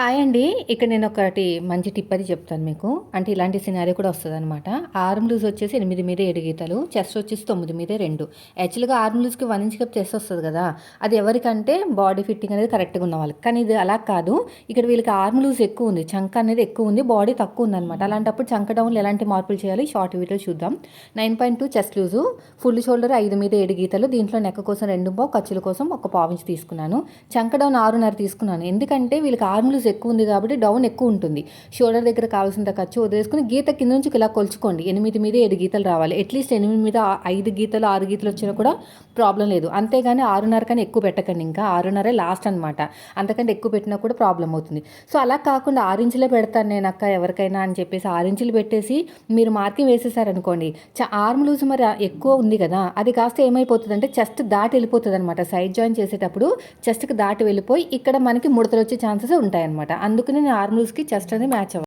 Hi అండి. ఇక్కడ నేను ఒకటి మంచి టిప్ అది చెప్తాను మీకు. అంటే ఇలాంటి సినారీ కూడా వస్తుంది అనమాట ఆర్మ్ లూజ్ వచ్చేసి ఎనిమిది మీద ఏడు గీతలు చెస్ట్ వచ్చేసి తొమ్మిది మీద రెండు. యాక్చువల్గా ఆర్మ్ లూజ్కి వన్ ఇంచ్ కప్ చెస్ట్ వస్తుంది కదా అది ఎవరికంటే బాడీ ఫిట్టింగ్ అనేది కరెక్ట్గా ఉన్న వాళ్ళకి. కానీ ఇది అలా కాదు. ఇక్కడ వీళ్ళకి ఆర్మ్ లూజ్ ఎక్కువ ఉంది చంక అనేది ఎక్కువ ఉంది బాడీ తక్కువ ఉంది అనమాట అలాంటప్పుడు చంక డౌన్లో ఎలాంటి మార్పులు చేయాలి షార్ట్ వీడియో చూద్దాం. Nine point two chest loose full shoulder ఐదు మీద ఏడు గీతలు దీంట్లో నెక్క కోసం రెండు పావు ఖర్చుల కోసం ఒక పావు ఇంచ్ తీసుకున్నాను. చంక డౌన్ ఆరున్నర తీసుకున్నాను. ఎందుకంటే వీళ్ళకి ఆర్మ్ లూజ్ ఎక్కువ ఉంది కాబట్టి డౌన్ ఎక్కువ ఉంటుంది. షోల్డర్ దగ్గర కావాల్సినంత ఖర్చు వదిలేసుకుని గీత కింద నుంచి ఇలా కొలుచుకోండి. ఎనిమిది మీద ఏడు గీతలు రావాలి. అట్లీస్ట్ ఎనిమిది మీద ఐదు గీతలు ఆరు గీతలు వచ్చినా కూడా ప్రాబ్లం లేదు. అంతేగాని ఆరున్నర కానీ ఎక్కువ పెట్టకండి ఇంకా. ఆరున్నరే లాస్ట్ అనమాట అంతకంటే ఎక్కువ పెట్టినా కూడా ప్రాబ్లం అవుతుంది. సో అలా కాకుండా ఆరు ఇంచులే పెడతాను నేను అక్క ఎవరికైనా అని చెప్పేసి ఆరించులు పెట్టేసి మీరు మార్కింగ్ వేసేసారనుకోండి చ ఆర్మ్ లూజ్ మరి ఎక్కువ ఉంది కదా. అది కాస్త ఏమైపోతుంది అంటే చెస్ట్ దాటి వెళ్ళిపోతుంది అనమాట సైడ్ జాయిన్ చేసేటప్పుడు చెస్ట్కి దాటి వెళ్ళిపోయి ఇక్కడ మనకి ముడతలు వచ్చే ఛాన్సెస్ ఉంటాయి అనమాట అందుకని నేను ఆర్మ్ లూజ్కి చెస్ట్ అనేది మ్యాచ్ అవ్వాలి